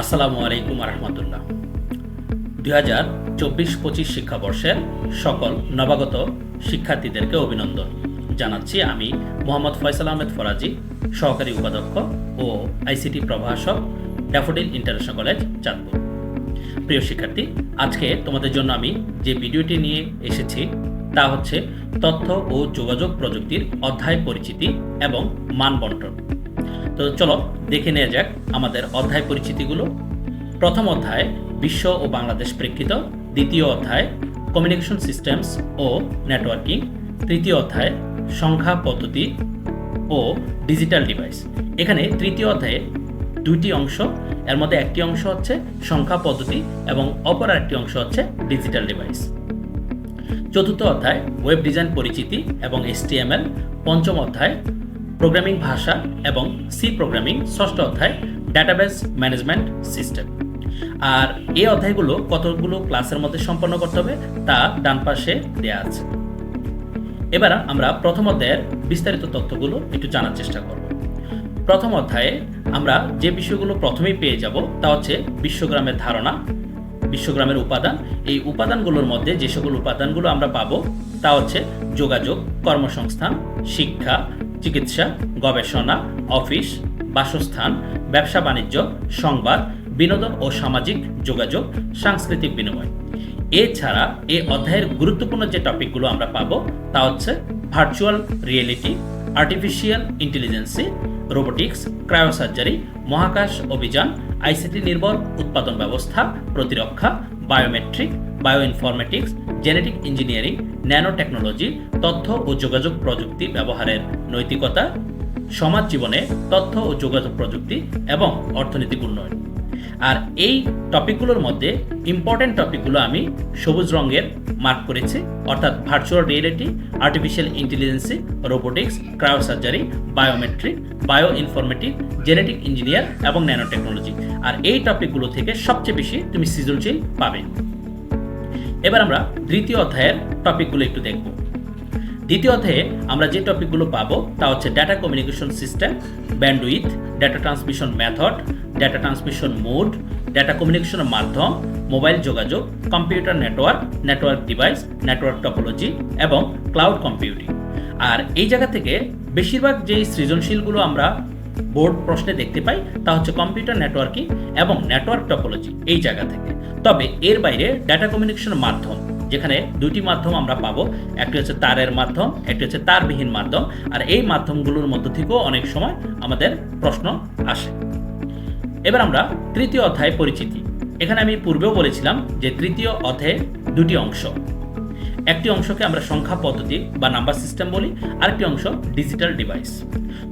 আসসালামু আলাইকুম রহমতুল্লাহ দুই হাজার চব্বিশ পঁচিশ শিক্ষাবর্ষের সকল নবাগত শিক্ষার্থীদেরকে অভিনন্দন। জানাচ্ছি আমি মোহাম্মদ ফয়সাল আহমেদ ফরাজি, সহকারী উপাধ্যক্ষ ও আইসিটি প্রভাষক ড্যাফোডিল ইন্টারন্যাশনাল কলেজ, চাঁদপুর। প্রিয় শিক্ষার্থী, আজকে তোমাদের জন্য আমি যে ভিডিওটি নিয়ে এসেছি, তা হচ্ছে তথ্য ও যোগাযোগ প্রযুক্তির অধ্যায় পরিচিতি এবং মান বন্টন। তো চলো দেখে নেওয়া যাক আমাদের অধ্যায় পরিচিতিগুলো। প্রথম অধ্যায়, বিশ্ব ও বাংলাদেশ প্রেক্ষিত। দ্বিতীয় অধ্যায় কমিউনিকেশন সিস্টেমস ও নেটওয়ার্কিং তৃতীয় অধ্যায়, সংখ্যা পদ্ধতি ও ডিজিটাল ডিভাইস এখানে তৃতীয় অধ্যায়ে দুইটি অংশ, এর মধ্যে একটি অংশ হচ্ছে সংখ্যা পদ্ধতি এবং অপর একটি অংশ হচ্ছে ডিজিটাল ডিভাইস চতুর্থ অধ্যায় ওয়েব ডিজাইন পরিচিতি এবং এসটিএমএল পঞ্চম অধ্যায় প্রোগ্রামিং ভাষা এবং সি প্রোগ্রামিং ষষ্ঠ অধ্যায় ডাটাবেস ম্যানেজমেন্ট সিস্টেম আর এই অধ্যায়গুলো কতগুলো ক্লাসের মধ্যে সম্পন্ন করতে হবে তা ডান পাশে দেওয়া আছে। এবার আমরা প্রথম অধ্যায়ের বিস্তারিত তথ্যগুলো একটু জানার চেষ্টা করব। প্রথম অধ্যায়ে আমরা যে বিষয়গুলো প্রথমেই পেয়ে যাব তা হচ্ছে বিশ্বগ্রামের ধারণা, বিশ্বগ্রামের উপাদান। এই উপাদানগুলোর মধ্যে যে সকল উপাদানগুলো আমরা পাবো তা হচ্ছে যোগাযোগ, কর্মসংস্থান, শিক্ষা চিকিৎসা, গবেষণা, অফিস, বাসস্থান, ব্যবসা বাণিজ্য, সংবাদ, বিনোদন ও সামাজিক যোগাযোগ, সাংস্কৃতিক বিনিময়। এছাড়া এই অধ্যায়ের গুরুত্বপূর্ণ যে টপিকগুলো আমরা পাব তা হচ্ছে virtual reality, artificial intelligence, robotics, cryosurgery, মহাকাশ অভিযান, আইসিটি নির্ভর উৎপাদন ব্যবস্থা, প্রতিরক্ষা, biometric bio bioinformatics genetic engineering nano technology তথ্য ও যোগাযোগ প্রযুক্তি ব্যবহারের নৈতিকতা, সমাজ জীবনে তথ্য ও যোগাযোগ প্রযুক্তি এবং অর্থনৈতিক উন্নয়ন। আর এই টপিকগুলোর মধ্যে ইম্পর্টেন্ট টপিকগুলো আমি সবুজ রঙের মার্ক করেছি, অর্থাৎ virtual reality artificial intelligence robotics cryosurgery biometric bio informatic genetic engineer এবং ন্যানো টেকনোলজি আর এই টপিকগুলো থেকে সবচেয়ে বেশি তুমি সৃজনশীল পাবে। এবার আমরা দ্বিতীয় অধ্যায়ের টপিকগুলো একটু দেখব। দ্বিতীয় অধ্যায়ে আমরা যে টপিকগুলো পাবো তা হচ্ছে data communication system bandwidth data transmission method data transmission mode data কমিউনিকেশনের মাধ্যম মোবাইল যোগাযোগ computer network network device network topology এবং ক্লাউড কম্পিউটিং আর এই জায়গা থেকে বেশিরভাগ যেই সৃজনশীলগুলো আমরা বোর্ড প্রশ্নে দেখতে পাই, তা হচ্ছে কম্পিউটার নেটওয়ার্কিং এবং নেটওয়ার্ক টপোলজি এই জায়গা থেকে। তবে এর বাইরে ডাটা কমিউনিকেশনের মাধ্যম, যেখানে দুটি মাধ্যম আমরা পাবো, একটি হচ্ছে তারের মাধ্যম, একটি হচ্ছে তারবিহীন মাধ্যম, আর এই মাধ্যমগুলোর মধ্য থেকেও অনেক সময় আমাদের প্রশ্ন আসে। এবার আমরা তৃতীয় অধ্যায় পরিচিতি। এখানে আমি পূর্বেও বলেছিলাম যে তৃতীয় অধ্যায়ে দুটি অংশ। একটি অংশকে আমরা সংখ্যা পদ্ধতি বা নাম্বার সিস্টেম বলি, আরেকটি অংশ ডিজিটাল ডিভাইস।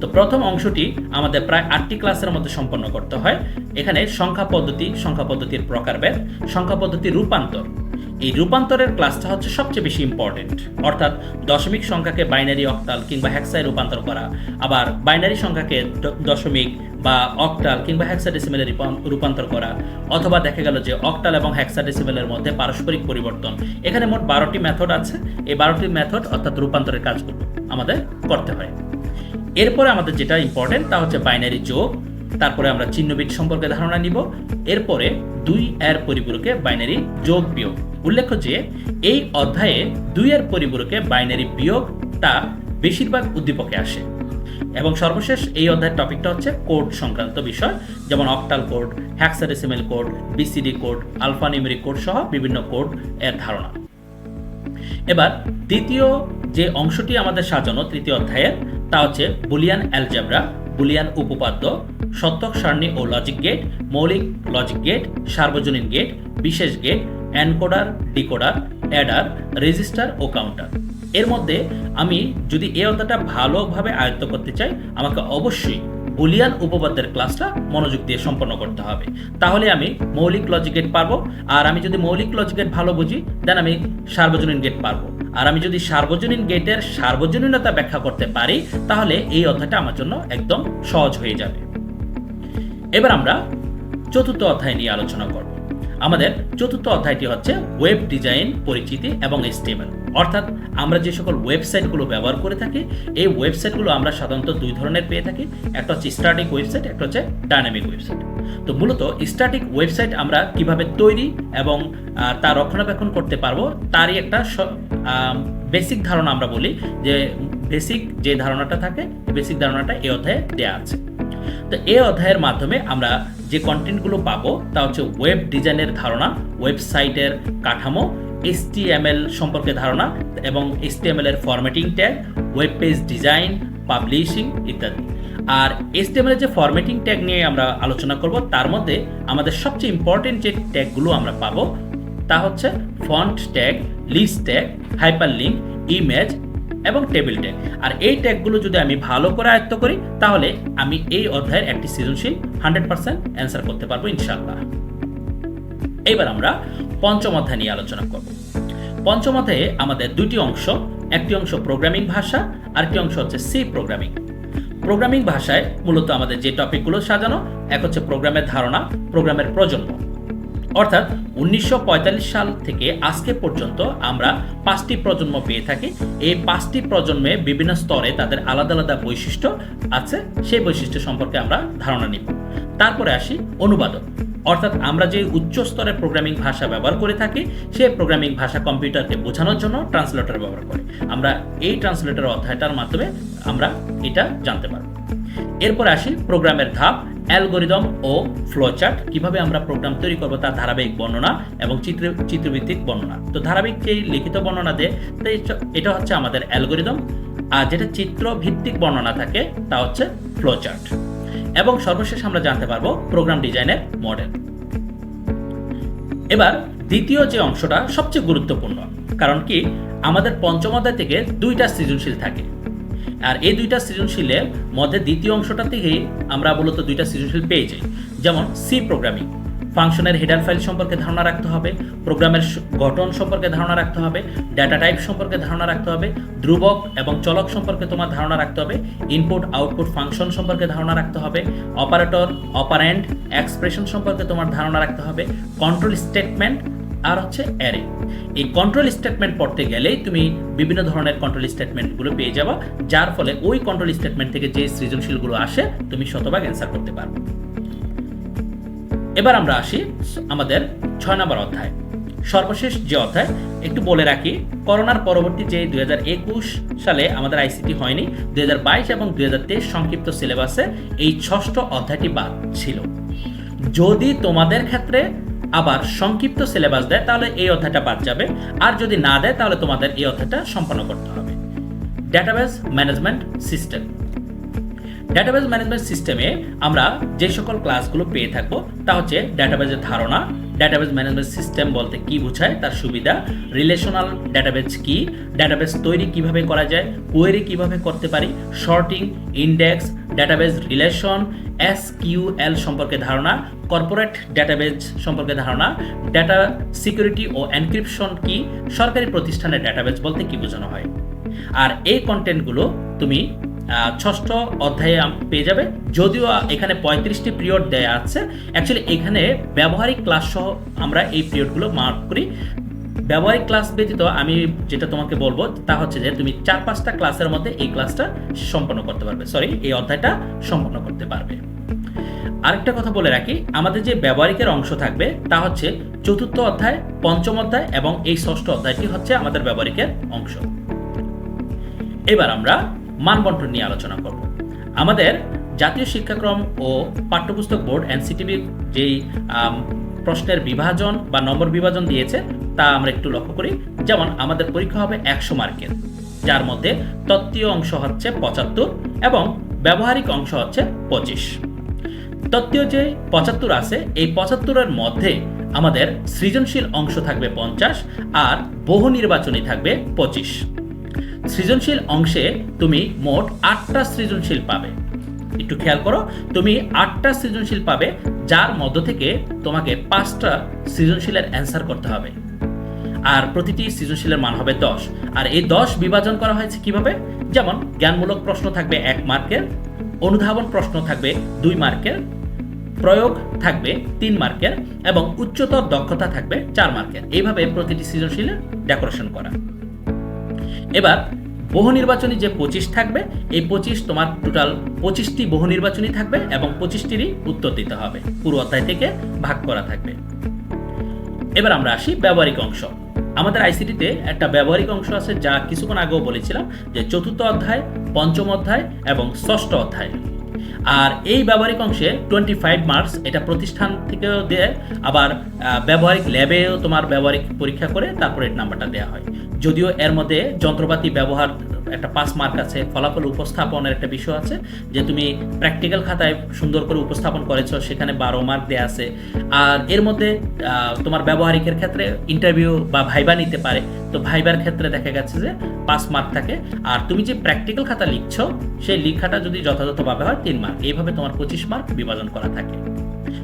তো প্রথম অংশটি আমাদের প্রায় আটটি ক্লাসের মধ্যে সম্পন্ন করতে হয়। এখানে সংখ্যা পদ্ধতি, সংখ্যা পদ্ধতির প্রকারভেদ, সংখ্যা পদ্ধতির রূপান্তর এই রূপান্তরের ক্লাসটা হচ্ছে সবচেয়ে বেশি ইম্পর্টেন্ট অর্থাৎ দশমিক সংখ্যাকে বাইনারি অক্টাল কিংবা হ্যাক্সায় রূপান্তর করা, আবার বাইনারি সংখ্যাকে দশমিক বা অক্টাল কিংবা হ্যাক্সাডেসিমেলে রূপান্তর করা, অথবা দেখা গেল যে অক্টাল এবং হ্যাক্সাডেসিমেলের মধ্যে পারস্পরিক পরিবর্তন। এখানে মোট বারোটি মেথড আছে। এই বারোটি মেথড অর্থাৎ রূপান্তরের কাজগুলো আমাদের করতে হয়। এরপরে আমাদের যেটা ইম্পর্টেন্ট তা হচ্ছে বাইনারি যোগ তারপরে আমরা চিহ্নবিদ সম্পর্কে ধারণা নিব। এরপরে দুই এর পরিপূরকে বাইনারি যোগ বিয়োগ। উল্লেখ্য যে, এই অধ্যায়ে দুই এর পরিপূরকে বাইনারি বিয়োগ তা বেশিরভাগ উদ্দীপকে আসে। এবং সর্বশেষ এই অধ্যায়ের টপিকটা হচ্ছে কোড সংক্রান্ত বিষয়, যেমন octal code hexadecimal code BCD code alphanumeric code সহ বিভিন্ন কোড এর ধারণা। এবার দ্বিতীয় যে অংশটি আমাদের সাজানো তৃতীয় অধ্যায়ের, তা হচ্ছে বুলিয়ান অ্যালজেব্রা বুলিয়ান উপপাদ্য, সত্যক সারণী ও লজিক গেট মৌলিক লজিক গেট সার্বজনীন গেট বিশেষ gate encoder decoder adder register ও কাউন্টার এর মধ্যে আমি যদি এই অধ্যায়টা ভালোভাবে আয়ত্ত করতে চাই, আমাকে অবশ্যই বুলিয়ান উপপাদ্যের ক্লাসটা মনোযোগ দিয়ে সম্পন্ন করতে হবে। তাহলে আমি মৌলিক লজিক গেট পারব, আর আমি যদি মৌলিক লজিক গেট ভালো বুঝি দেন আমি সার্বজনীন গেট পারব। আর আমি যদি সার্বজনীন গেটের সার্বজনীনতা ব্যাখ্যা করতে পারি, তাহলে এই অধ্যায়টা আমার জন্য একদম সহজ হয়ে যাবে। এবার আমরা চতুর্থ অধ্যায় নিয়ে আলোচনা করব। আমাদের চতুর্থ অধ্যায়টি হচ্ছে ওয়েব ডিজাইন পরিচিতি এবং এসটিএমএল অর্থাৎ আমরা যে সকল ওয়েবসাইটগুলো ব্যবহার করে থাকি, এই ওয়েবসাইটগুলো আমরা সাধারণত দুই ধরনের পেয়ে থাকি। একটা হচ্ছে স্ট্যাটিক ওয়েবসাইট একটা হচ্ছে ডাইনামিক ওয়েবসাইট তো মূলত স্ট্যাটিক ওয়েবসাইট আমরা কীভাবে তৈরি এবং তার রক্ষণাবেক্ষণ করতে পারব, তারই একটা বেসিক ধারণা আমরা বলি যে বেসিক যে ধারণাটা থাকে বেসিক ধারণাটা এই অধ্যায়ে দেওয়া আছে। তো এই অধ্যায়ের মাধ্যমে আমরা যে কন্টেন্টগুলো পাবো, তা হচ্ছে ওয়েব ডিজাইনের ধারণা ওয়েবসাইটের কাঠামো, HTML সম্পর্কে ধারণা এবং HTML এর formatting tag web page design publishing ইত্যাদি। আর HTML এর যে ফরম্যাটিং ট্যাগ নিয়ে আমরা আলোচনা করব, তার মধ্যে আমাদের সবচেয়ে ইম্পর্টেন্ট যে ট্যাগগুলো আমরা পাবো, তা হচ্ছে font tag list tag hyperlink image এবং টেবিল ট্যাগ আর এই ট্যাগগুলো যদি আমি ভালো করে আয়ত্ত করি, তাহলে আমি এই অধ্যায়ের একটি সৃজনশীল হান্ড্রেড পার্সেন্ট অ্যান্সার করতে পারব ইনশাল্লাহ এবার আমরা পঞ্চম অধ্যায় নিয়ে আলোচনা করব। পঞ্চম অধ্যায়ে আমাদের দুটি অংশ, একটি অংশ প্রোগ্রামিং ভাষা, আরেকটি অংশ হচ্ছে সি প্রোগ্রামিং প্রোগ্রামিং ভাষায় মূলত আমাদের যে টপিকগুলো সাজানো, এক হচ্ছে প্রোগ্রামের ধারণা প্রোগ্রামের প্রজন্ম। অর্থাৎ উনিশশো পঁয়তাল্লিশ সাল থেকে আজকে পর্যন্ত আমরা পাঁচটি প্রজন্ম পেয়ে থাকি। এই পাঁচটি প্রজন্মে বিভিন্ন স্তরে তাদের আলাদা আলাদা বৈশিষ্ট্য আছে। সেই বৈশিষ্ট্য সম্পর্কে আমরা ধারণা নিব। তারপরে আসি অনুবাদক। অর্থাৎ আমরা যে উচ্চ স্তরের প্রোগ্রামিং ভাষা ব্যবহার করে থাকি, সেই প্রোগ্রামিং ভাষা কম্পিউটারকে বোঝানোর জন্য ট্রান্সলেটর ব্যবহার করে। আমরা এই ট্রান্সলেটর অধ্যায়টার মাধ্যমে আমরা এটা জানতে পারব। এরপর আসি প্রোগ্রামের ধাপ, অ্যালগোরিদম ও ফ্লোচার্ট। কীভাবে আমরা প্রোগ্রাম তৈরি করব তার ধারাবাহিক বর্ণনা এবং চিত্র, চিত্রভিত্তিক বর্ণনা। তো ধারাবাহিক যে লিখিত বর্ণনা দেয়, তো এটা হচ্ছে আমাদের অ্যালগোরিদম। আর যেটা চিত্র ভিত্তিক বর্ণনা থাকে, তা হচ্ছে ফ্লোচার্ট। এবং সর্বশেষ আমরা জানতে পারব প্রোগ্রাম ডিজাইনের মডেল। এবার দ্বিতীয় যে অংশটা সবচেয়ে গুরুত্বপূর্ণ, কারণ কি, আমাদের পঞ্চম অধ্যায় থেকে দুইটা সৃজনশীল থাকে। আর এই দুইটা সৃজনশীলের মধ্যে দ্বিতীয় অংশটা থেকেই আমরা মূলত দুইটা সৃজনশীল পেয়ে যাই। যেমন সি প্রোগ্রামিং ফাংশনের হেডার ফাইল সম্পর্কে ধারণা রাখতে হবে প্রোগ্রামের গঠন সম্পর্কে ধারণা রাখতে হবে ডাটা টাইপ সম্পর্কে ধারণা রাখতে হবে, ধ্রুবক এবং চলক সম্পর্কে তোমার ধারণা রাখতে হবে ইনপুট আউটপুট ফাংশন সম্পর্কে ধারণা রাখতে হবে অপারেটর অপারেন্ট এক্সপ্রেশন সম্পর্কে তোমার ধারণা রাখতে হবে কন্ট্রোল স্টেটমেন্ট আর হচ্ছে অ্যারে এই কন্ট্রোল স্টেটমেন্ট পড়তে গেলেই তুমি বিভিন্ন ধরনের কন্ট্রোল স্টেটমেন্টগুলো পেয়ে যাবা, যার ফলে ওই কন্ট্রোল স্টেটমেন্ট থেকে যে সৃজনশীলগুলো আসে, তুমি শতভাগ অ্যান্সার করতে পারবে। এবার আমরা আসি আমাদের ছয় নম্বর অধ্যায়। সর্বশেষ যে অধ্যায়, একটু বলে রাখি, করোনার পরবর্তী যে দুই হাজার একুশ সালে আমাদের আইসিটি হয়নি, দুই হাজার বাইশ এবং দুই হাজার তেইশ সংক্ষিপ্ত সিলেবাসে এই ষষ্ঠ অধ্যায়টি বাদ ছিল। যদি তোমাদের ক্ষেত্রে আবার সংক্ষিপ্ত সিলেবাস দেয়, তাহলে এই অধ্যায়টা বাদ যাবে। আর যদি না দেয়, তাহলে তোমাদের এই অধ্যায়টা সম্পন্ন করতে হবে। Database management system database management সিস্টেমে আমরা যে সকল ক্লাসগুলো পেয়ে থাকব, তা হচ্ছে ডেটাবেজের ধারণা ডেটাবেস ম্যানেজমেন্ট সিস্টেম বলতে কি বোঝায়, তার সুবিধা রিলেশনাল ডেটাবেজ কি ডেটাবেস তৈরি কীভাবে করা যায় কোয়েরি কীভাবে করতে পারি sorting index database relation S Q L সম্পর্কে ধারণা কর্পোরেট ডেটাবেজ সম্পর্কে ধারণা ডেটা সিকিউরিটি ও এনক্রিপশন কি, সরকারি প্রতিষ্ঠানের ডেটাবেজ বলতে কি বোঝানো হয়? আর এই কন্টেন্টগুলো তুমি ষষ্ঠ অধ্যায়ে পেয়ে যাবে। যদিও এখানে পঁয়ত্রিশটি পিরিয়ড দেয়া আছে। অ্যাকচুয়ালি এখানে ব্যবহারিক ক্লাস সহ আমরা এই পিরিয়ডগুলো মার্ক করি। ব্যবহারিক ক্লাস ব্যতীত আমি যেটা তোমাকে বলব, তা হচ্ছে যে তুমি চার পাঁচটা ক্লাসের মধ্যে এই ক্লাসটা সম্পন্ন করতে পারবে। সরি এই অধ্যায়টা সম্পন্ন করতে পারবে। আরেকটা কথা বলে রাখি, আমাদের যে ব্যবহারিকের অংশ থাকবে, তা হচ্ছে চতুর্থ অধ্যায়, পঞ্চম অধ্যায় এবং এই ষষ্ঠ অধ্যায়টি হচ্ছে আমাদের ব্যবহারিকের অংশ। এবার আমরা মানবন্টন নিয়ে আলোচনা করব। আমাদের জাতীয় শিক্ষাক্রম ও পাঠ্যপুস্তক বোর্ড এনসিটিভি যেই প্রশ্নের বিভাজন বা নম্বর বিভাজন দিয়েছে, তা আমরা একটু লক্ষ্য করি। যেমন, আমাদের পরীক্ষা হবে একশো মার্কের। যার মধ্যে তত্ত্বীয় অংশ হচ্ছে পঁচাত্তর এবং ব্যবহারিক অংশ হচ্ছে পঁচিশ। তত্ত্বীয় যে পঁচাত্তর আছে, এই পঁচাত্তরের মধ্যে আমাদের সৃজনশীল অংশ থাকবে পঞ্চাশ আর বহু নির্বাচনী থাকবে পঁচিশ। সৃজনশীল অংশে তুমি মোট আটটা সৃজনশীল পাবে। একটু খেয়াল করো, তুমি আটটা সৃজনশীল পাবে, যার মধ্য থেকে তোমাকে পাঁচটা সৃজনশীলের অ্যান্সার করতে হবে। আর প্রতিটি সৃজনশীলের মান হবে দশ। আর এই দশ বিভাজন করা হয়েছে কীভাবে? যেমন, জ্ঞানমূলক প্রশ্ন থাকবে এক মার্কের, অনুধাবন প্রশ্ন থাকবে দুই মার্কের, প্রয়োগ থাকবে তিন মার্কের, এবং উচ্চতর দক্ষতা থাকবে চার মার্কের। এইভাবে প্রতিটি সৃজনশীলের ডেকোরেশন করা। এবার বহু নির্বাচনী যে পঁচিশ থাকবে, এই পঁচিশ তোমার টোটাল পঁচিশটি বহু নির্বাচনী থাকবে এবং পঁচিশটিরই উত্তর দিতে হবে। পুরো অধ্যায় থেকে ভাগ করা থাকবে। এবার আমরা আসি ব্যবহারিক অংশ। আমাদের আইসিটিতে একটা ব্যবহারিক অংশ আছে যা কিছুক্ষণ আগেও বলেছিলাম যে চতুর্থ অধ্যায়, পঞ্চম অধ্যায় এবং ষষ্ঠ অধ্যায়। আর এই ব্যবহারিক অংশে টোয়েন্টি ফাইভ মার্কস এটা প্রতিষ্ঠান থেকেও দেয়, আবার ব্যবহারিক ল্যাবেও তোমার ব্যবহারিক পরীক্ষা করে তারপরে নাম্বারটা দেওয়া হয়। যদিও এর মধ্যে যন্ত্রপাতি ব্যবহার একটা পাঁচ মার্ক আছে, ফলাফল উপস্থাপনের একটা বিষয় আছে, যে তুমি প্র্যাকটিক্যাল খাতায় সুন্দর করে উপস্থাপন করেছ, সেখানে বারো মার্ক দেওয়া আছে। আর এর মধ্যে তোমার ব্যবহারিকের ক্ষেত্রে ইন্টারভিউ বা ভাইবা নিতে পারে। তো ভাইবার ক্ষেত্রে দেখা গেছে যে পাঁচ মার্ক থাকে। আর তুমি যে প্র্যাকটিক্যাল খাতা লিখছো, সেই লিখাটা যদি যথাযথভাবে হয়, তিন মার্ক। এইভাবে তোমার পঁচিশ মার্ক বিভাজন করা থাকে।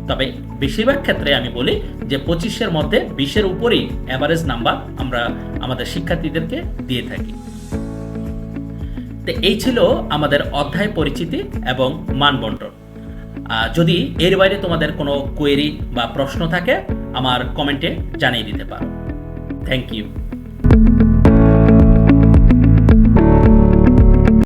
তবে বেশিরভাগ ক্ষেত্রে আমি বলি যে পঁচিশের মধ্যে বিশের উপরেই অ্যাভারেজ নাম্বার আমরা আমাদের শিক্ষার্থীদেরকে দিয়ে থাকি। তো এই ছিল আমাদের অধ্যায় পরিচিতি এবং মানবন্টন। যদি এর বাইরে তোমাদের কোনো কোয়েরি বা প্রশ্ন থাকে, আমার কমেন্টে জানিয়ে দিতে পারো। Thank you